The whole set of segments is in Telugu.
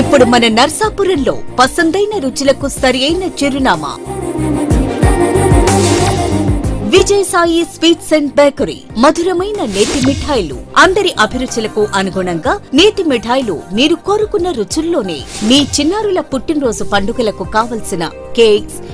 ఇప్పుడు మన నర్సాపురంలో పసందైన రుచులకు సరియైన చిరునామా. Vijay Sai sweets and bakery మధురమైన నేతి మిఠాయిలు. అందరి అభిరుచులకు అనుగుణంగా నేతి మిఠాయిలు మీరు కోరుకున్న రుచుల్లోనే మీ చిన్నారుల పుట్టినరోజు పండుగలకు కావలసిన cakes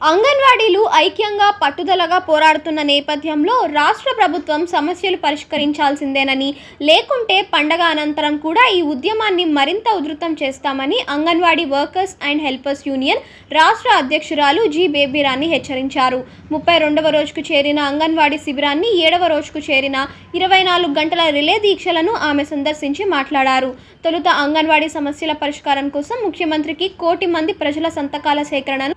అంగన్వాడీలు ఐక్యంగా పట్టుదలగా పోరాడుతున్న నేపథ్యంలో రాష్ట్ర ప్రభుత్వం సమస్యలు పరిష్కరించాల్సిందేనని లేకుంటే పండగ అనంతరం కూడా ఈ ఉద్యమాన్ని మరింత ఉధృతం చేస్తామని Anganwadi workers and helpers union రాష్ట్ర అధ్యక్షురాలు జి బేబీరాణి హెచ్చరించారు. ముప్పై రెండవ రోజుకు చేరిన అంగన్వాడీ శిబిరాన్ని ఏడవ రోజుకు చేరిన ఇరవై నాలుగు గంటల రిలే దీక్షలను ఆమె సందర్శించి మాట్లాడారు. తొలుత అంగన్వాడీ సమస్యల పరిష్కారం కోసం ముఖ్యమంత్రికి కోటి మంది ప్రజల సంతకాల సేకరణను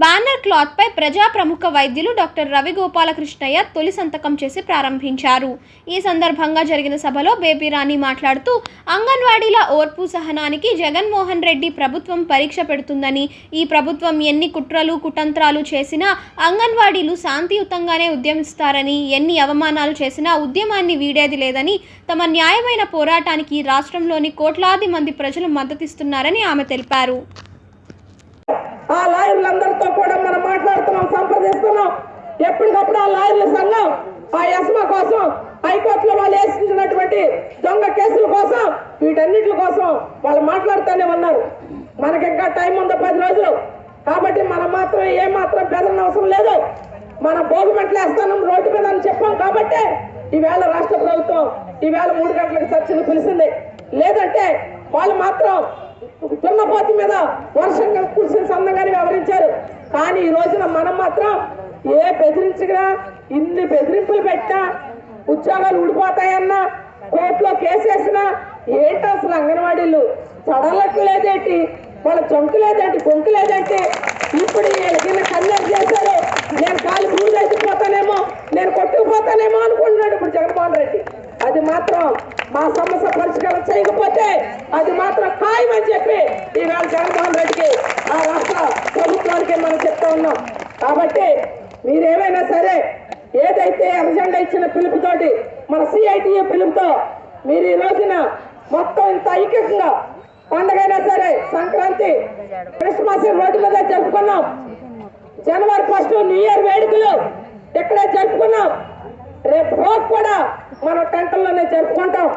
బ్యానర్ క్లాత్పై ప్రజా ప్రముఖ వైద్యులు డాక్టర్ రవి గోపాలకృష్ణయ్య తొలి సంతకం చేసి ప్రారంభించారు. ఈ సందర్భంగా జరిగిన సభలో బేబీ రాణి మాట్లాడుతూ అంగన్వాడీల ఓర్పు సహనానికి జగన్మోహన్ రెడ్డి ప్రభుత్వం పరీక్ష పెడుతుందని ఈ ప్రభుత్వం ఎన్ని కుట్రలు కుతంత్రాలు చేసినా అంగన్వాడీలు శాంతియుతంగానే ఉద్యమిస్తారని ఎన్ని అవమానాలు చేసినా ఉద్యమాన్ని వీడేది లేదని తమ న్యాయమైన పోరాటానికి రాష్ట్రంలోని కోట్లాది మంది ప్రజలు మద్దతిస్తున్నారని ఆమె తెలిపారు. ఆ లాయర్లందరితో కూడా మనం మాట్లాడుతున్నాం సంప్రదిస్తున్నాం. ఎప్పటికప్పుడు ఆ లాయర్ల సంఘం ఆ ఎస్మా కోసం హైకోర్టులో వాళ్ళు వేసించినటువంటి దొంగ కేసుల కోసం వీటన్నిటి కోసం వాళ్ళు మాట్లాడుతూనే ఉన్నారు. మనకి ఇంకా టైం ఉంది పది రోజులు. కాబట్టి మనం మాత్రం ఏ మాత్రం బెదరని అవసరం లేదు. మన భోగిమంటలు వేస్తాను రోడ్డు మీద అని చెప్పాం కాబట్టి ఈవేళ రాష్ట్ర ప్రభుత్వం ఈవేళ మూడు గంటలకు చర్చలు పిలిచింది. లేదంటే వాళ్ళు మాత్రం దున్నపోతు మీద వర్షంగా కురిసిన సందంగానే వ్యవహరించారు. కానీ ఈ రోజున మనం మాత్రం ఏ బెదిరించగా ఇన్ని బెదిరింపులు పెట్టా ఉద్యోగాలు ఊడిపోతాయన్నా కోర్టులో కేసేసినా ఏంటో అసలు అంగన్వాడీలు? చడలకు లేదేంటి? వాళ్ళ చొంకు లేదేంటి? గొంకు లేదేంటి? ఇప్పుడు వీళ్ళకి కన్యర్ చేశారు? నేను కాలు పూజ అయిపోతానేమో నేను కొట్టుకుపోతానేమో అనుకుంటున్నాడు ఇప్పుడు జగన్మోహన్ రెడ్డి. అది మాత్రం మా సమస్య పరిష్కారం చేయకపోతే అది మాత్రం ఖాయమని చెప్పి ఈవేళ జగన్మోహన్ రెడ్డికి ఆ రాష్ట్ర ప్రభుత్వానికి మనం చెప్తా ఉన్నాం. కాబట్టి మీరేమైనా సరే ఏదైతే అర్జెండా ఇచ్చిన పిలుపుతోటి మన సిఐటిఏ పిలుపుతో మీరు ఈ రోజున మొత్తం ఇంత ఐక్యంగా పండగైనా సరే సంక్రాంతి క్రిస్మస్ రోడ్డు మీద జరుపుకున్నాం. జనవరి ఫస్ట్ న్యూ ఇయర్ వేడుకలు ఇక్కడే జరుపుకున్నాం. రేపు రోజు కూడా మనం టెంటల్లోనే జరుపుకుంటాం.